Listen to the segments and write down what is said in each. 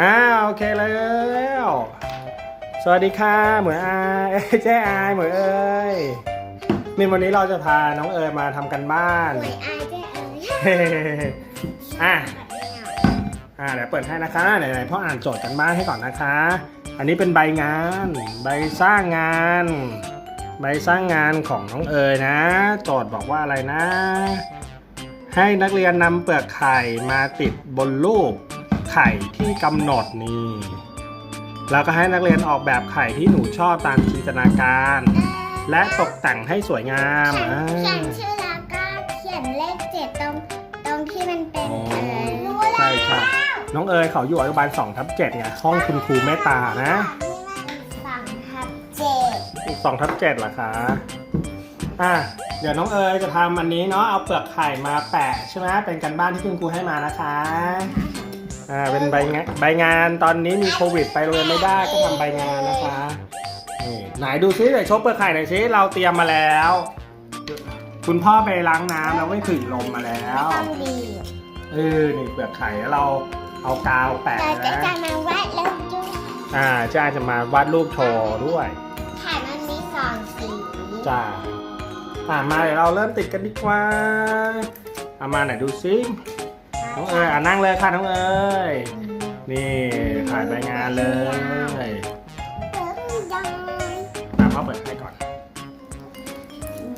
อ้าวโอเคแล้ว สวัสดีค่ะเหมือนอายเอ้ยเจ๊อายเหมือนเอ้ยนี่วันนี้เราจะพาน้องเอ๋ยมาทำกันบ้านหวยอายเจ๊เอ๋ยเฮ้อะอ่าเดี๋ยวเปิดให้นะคะไหนๆพ่ออ่านโจทย์กันบ้านให้ก่อนนะคะ อันนี้เป็นใบงาน ใบสร้างงาน ใบสร้างงานของน้องเอ๋ยนะ โจทย์บอกว่าอะไรนะ ให้นักเรียนนำเปลือกไข่มาติดบนรูปไข่ที่กำหนดนี่แล้วก็ให้นักเรียนออกแบบไข่ที่หนูชอบตามจินตนาการ และตกแต่งให้สวยงามเขียนอ่าเขียนชื่อแล้วก็เขียนเลขเจ็ดตรงตรงที่มันเป็นอ๋อเออรู้ใช่แล้วใช่น้องเอ๋ยเขาอยู่อนุบาล2ทับ7ไงห้องคุณครูเมตตานะสั่งทับเจ็ดอีก2ทับ7เหรอคะอะเดี๋ยวน้องเอ๋ยจะทำอันนี้เนาะเอาเปลือกไข่มาแปะใช่ไหมเป็นกันบ้านที่คุณครูให้มานะคะ อ่าเป็นใบงานใบงานตอนนี้มีโควิด ไปโรงเรียนไม่ได้ก็ทำใบงานนะคะนี่ไหนดูซิเดี๋ยวโชว์เปลือกไข่หน่อยซิเราเตรียมมาแล้ว คุณพ่อไปล้างน้ำแล้วไม่ผึ่งลมมาแล้ว ต้องดีบเออนี่เปลือกไข่แล้วเราเอากาวแปะเราจะนะจะมาวาดแล้วจุ๊บอ่าจ้าจะมาวาดรูปโชว์ด้วยไข่มันมีสองสีจ้าอ่ามาเดี๋ยวเราเริ่มติดกันดีกว่าเอามาไหนดูซิ น้องเอ๋ยอ่านั่งเลยค่ะน้องเอ๋ยนี่ถ่ายใบงานเลยเออยังอ่าพ่อเปิดให้ก่อน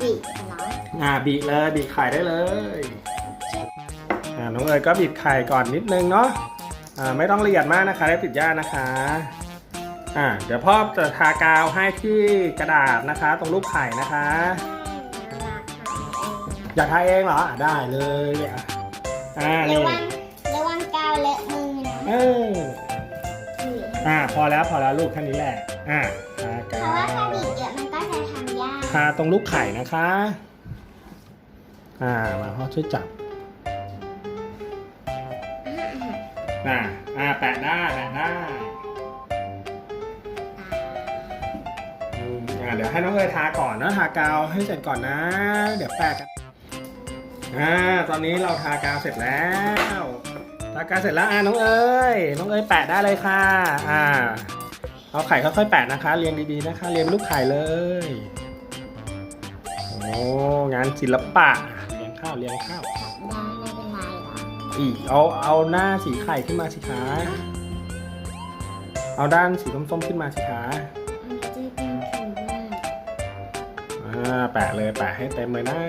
ดิบเหรออ่าบีบเลยบีบไข่ได้เลยอ่าน้องเอ๋ยก็บีบไข่ก่อนนิดนึงเนาะอ่าไม่ต้องละเอียดมากนะคะได้ติดย่านะคะอ่าเดี๋ยวพ่อจะทากาวให้ที่กระดาษนะคะ ตรงรูปไข่นะคะ อยากทาเองเหรออะได้เลยอะ อ่าระนี่วังระวังกาวเลอะมือนะเอออ่าพอแล้วพอแล้วลูกแค่นี้แหละอ่าทาเพการาะว่าถ้าบีวบเยอะมันก็จะทำยากทาตรงรูปไข่นะคะ อ่ามาพ่อช่วยจับอ่าอ่าแปะได้แปะได้อืมอ่าเดี๋ยวให้น้องเอ๋ยทาก่อนนะทากาวให้เสร็จก่อนนะ เดี๋ยวแปะกัน อ่าตอนนี้เราทากาวเสร็จแล้วทากาวเสร็จแล้วอ่าน้องเอ๋ยน้องเอ๋ยแปะได้เลยค่ะอ่าเอาไข่ค่อยๆแปะนะคะ เรียงดีๆนะคะ เรียงเป็นลูกไข่เลยโอ้งานศิลปะเรียงข้าวเรียงข้าวได้ไม่เป็นไรหรอกอีกเอาเอาหน้าสีไข่ขึ้นมาสิคะเอาด้านสีส้มๆขึ้นมาสิคะมันจะเป็นผิวหน้าอ่าแปะเลยแปะให้เต็มเลยนะ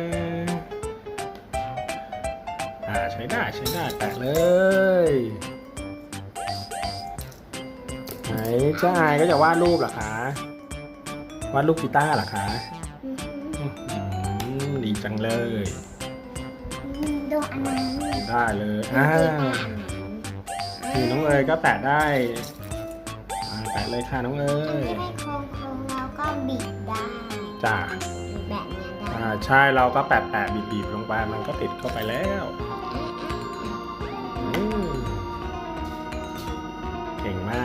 อ่าใช้ได้ใช้ได้แปะเลยไหนเจ้าอายก็จะวาดรูปเหรอคะวาดรูปกีตาร์เหรอคะอือหืออื้อหือดีจังเลยอืมดูอันนั้นได้เลยอ่านี่น้องเอ๋ยก็แปะได้อ่าแปะเลยค่ะน้องเอ๋อันยนี้เป็นโครงโครงแล้วก็บีบได้จ้าแบบเนี้ยได้อ่าใช่เราก็แปะแปะบีบบีบลงไปมันก็ติดเข้าไปแล้ว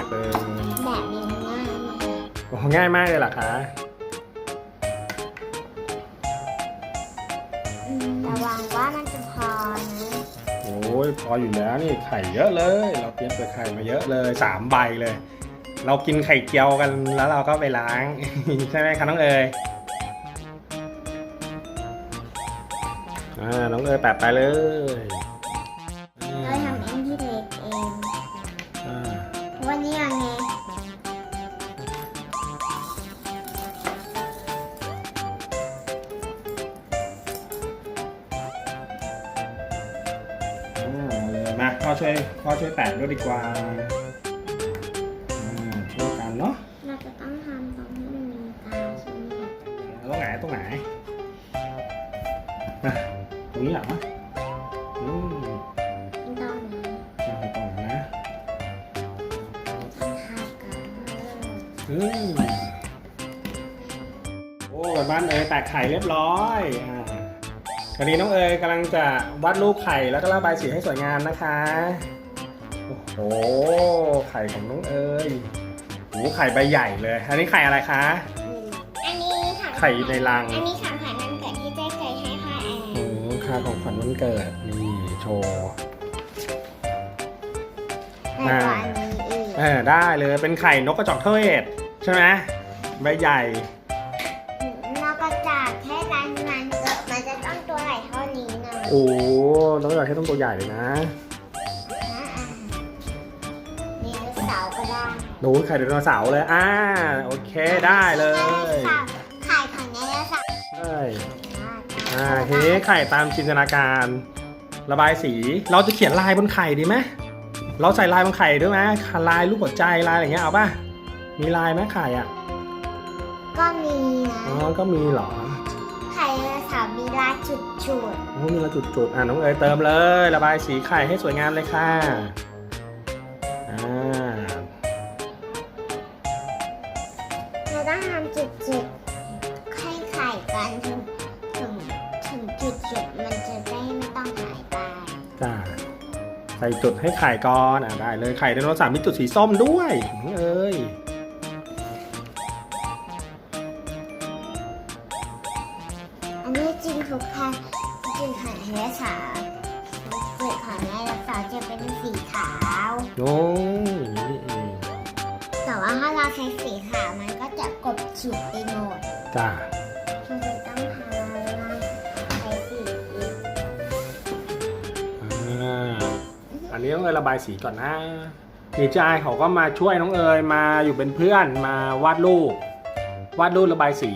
เก่งมากเลยแบบนี้ง่ายมากโอ้ง่ายมากเลยเหรอคะอืมระวังว่ามันจะพอนะโอ้ยพออยู่แล้วนี่ไข่เยอะเลย เราเตรียมเปลือกไข่มาเยอะเลยสามใบเลย เรากินไข่เจียวกันแล้วเราก็ไปล้าง ใช่ไหมคะน้องเอ๋ยอ่าน้องเอ๋ยแปะไปเลย ช่วยพ่อช่วยแปะด้วยดีกว่าอ่าช่วยกันเนาะเราจะต้องทำตรงที่มันมีกาวใช่ไหมคะตรงไหนตรงไหนอะตรงนี้เหรออืมตรงนี้อ่าตรงไหนนะต้องทากันอืมโอ้บ้านเอ๋ยแตกไข่เรียบร้อยอ่า คราวนี้น้องเอ๋ยกำลังจะวาดรูปไข่แล้วก็ระบายสีให้สวยงามนะคะ โอ้โห ไข่ของน้องเอ๋ยโอ้โหไข่ใบใหญ่เลย อันนี้ไข่อะไรคะ อันนี้ค่ะไข่ในรัง อันนี้ของขวัญวันเกิดที่เจ๊เคยให้พ่อแอนโอ้โหค่าของขวัญวันเกิด นี่โชว์แล้วก็อันนี้อีกเออได้เลย เป็นไข่นกกระจอกเทศใช่ไหมใบใหญ่ โอ้นกกระจอกเทศต้องตัวใหญ่เลยนะมีเสาร์ก็ได้หนูไข่ไดโนเสาร์เลย อ่า โอเคได้เลยไข่ของไดโนเสาร์ใช่อ่าทีนี้ไข่ตามจินตนาการ ระบายสี เราจะเขียนลายบนไข่ดีไหมเราใส่ลายบนไข่ด้วยไหมลายรูปหัวใจลายอะไรเงี้ยเอาป่ะ มีลายไหมไข่อะ ก็มีนะ อ๋อ ก็มีเหรอ ไข่ไดโน เสาร์มีลายจุดจุดโอ้มีละจุดๆ อะน้องเอ๋ยเติมเลย ระบายสีไข่ให้สวยงามเลยค่ะอ่าๆเราต้องทำจุดจุดๆให้ไข่กันถึงถึงถึงจุดจุดๆมันจะได้ไม่ต้องหายไปจ้าใส่จุดให้ไข่ก่อนอะได้เลยไข่ไดโนเสาร์มีจุดสีส้มด้วยน้องเอ๋ ทุกครั้งจริงของไดโนเสาร์จุดของไดโนเสาร์จะเป็นสีขาว โอ้ยอย่างนี้นี่เองแต่ว่าถ้าเราใช้สีขาวมันก็จะกบขีดไปหมดจ้าเราจะต้องหาใช้สีอ่าอันนี้น้องเอ๋ยระบายสีก่อนนะดีจายเขาก็มาช่วยน้องเอ๋ยมาอยู่เป็นเพื่อนมาวาดรูปวาดรูประบายสี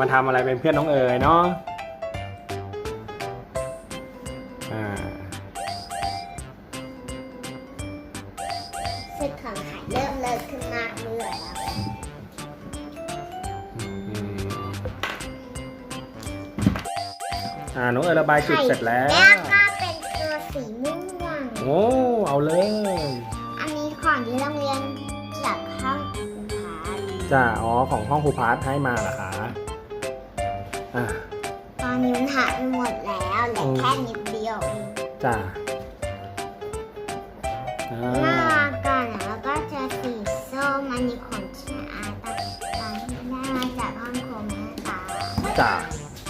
มาทำอะไรเป็นเพื่อนน้องเอ๋ยเนาะอ่าสึกของไข่เริ่มเลิกขึ้นมากเรื่อยแล้วอืมอ่าน้องเอ๋ยระบายจุดเสร็จแล้ว แล้วก็เป็นตัวสีม่วง โอ้ เอาเลย อันนี้ของที่โรงเรียนจากห้องอุปาจ้าอ๋อ ของห้องครูพาร์ทให้มาเหรอคะ อ่าตอนนี้มันหายไปหมดแล้วเหลือแค่นิดเดียวเองจ้าอ่หน้าาก่อนแล้วก็จะสีส้มอันนี้ของชาอาตาตอนที่ได้มาจากห้องโคมแม่ตาจ้า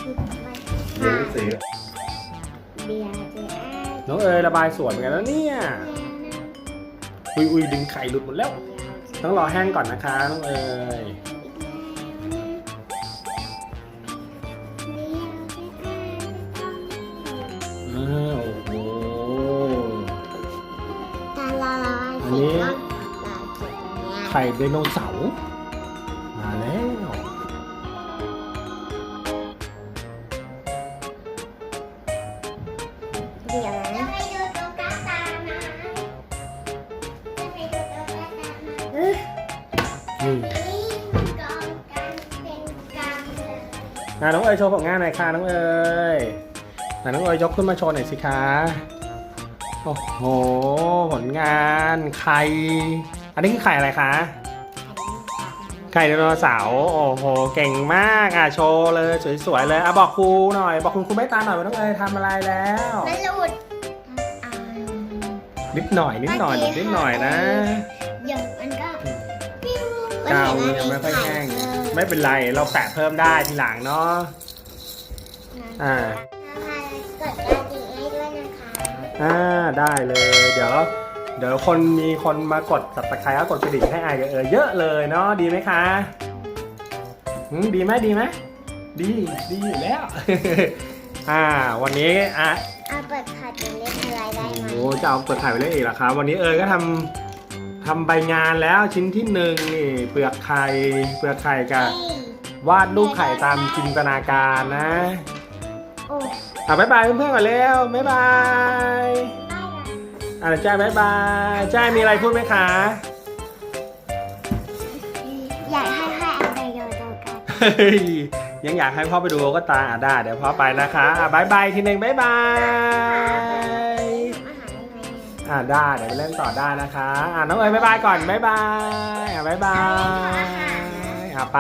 คือไว้เรียนหนังสือเบียร์เจ๊น้องเอ๋ยระบายสวยเหมือนกันแล้วเนี่ย อุยอุยดึงไข่หลุดหมดแล้ว ต้องรอแห้งก่อนนะคะน้องเอ๋ย ไข่ไดโนเสาร์มาแล้ว เดี๋ยวนะไปดูตัวกาตานะจะไปดูตัวกาตานะนี่นี่กองกันเป็นกำเลยอะน้องเอ๋ยโชว์ผลงานหน่อยค่ะน้องเอ๋ยอะน้องเอ๋ยยกขึ้นมาโชว์หน่อยสิคะ โอ้โห ผลงานไข่ นนี้คือไข่อะไรคะ ไข่ไดโนเสาร์โอ้โห เก่งมากอะโชว์เลยสวยๆเลยอะบอกครูหน่อย บอกคุณครูไม่ตาหน่อยว่าน้องเอ๋ยทำอะไรแล้วมันหลุดอ่านิดหน่อยนิดหน่อยนิดหน่อยนะเดี๋ยวมันก็ปิ้วกาวยังไม่ค่อยแห้งไม่เป็นไรเราแปะเพิ่มได้ทีหลังเนาะอ่า กดกระดิ่งให้ด้วยนะคะ อ่าได้เลย เดี๋ยว เดี๋ยวคนมีคนมากดสับตะไคร้แล้วกดกระดิ่งให้อายกับเออเยอะเลยเนาะดีไหมคะหืมดีไหมดีไหมดีดีอยู่แล้ว อ่า วันนี้อะเอาเปิดขาดเป็นเล่นอะไรได้ไหมโอ้จะเอาเปิดถ่ายไปเล่นอีกเหรอครับวันนี้เออก็ทำทำใบงานแล้วชิ้นที่หนึ่งนี่เปลือกไข่เปลือกไข่กับเอ้ยวาดรูปไข่ตามจินตนาการนะ โอ้ อะบ๊ายบายเพื่อนๆก่อนเร็วบ๊ายบายไม่ละ อะจ้าบ๊ายบายจ้ามีอะไรพูดไหมคะ อยากให้ให้เอาไปดูดูกันเฮ้ยยังอยากให้พ่อไปดูก็ตาอะได้เดี๋ยวพ่อไปนะคะอะบ๊ายบายทีหนึ่งบ๊ายบายอาหารได้ไหมอะได้เดี๋ยวไปเล่นต่อได้นะคะอะน้องเอ๋ยบ๊ายบายก่อนบ๊ายบายอะบ๊ายบายอะไป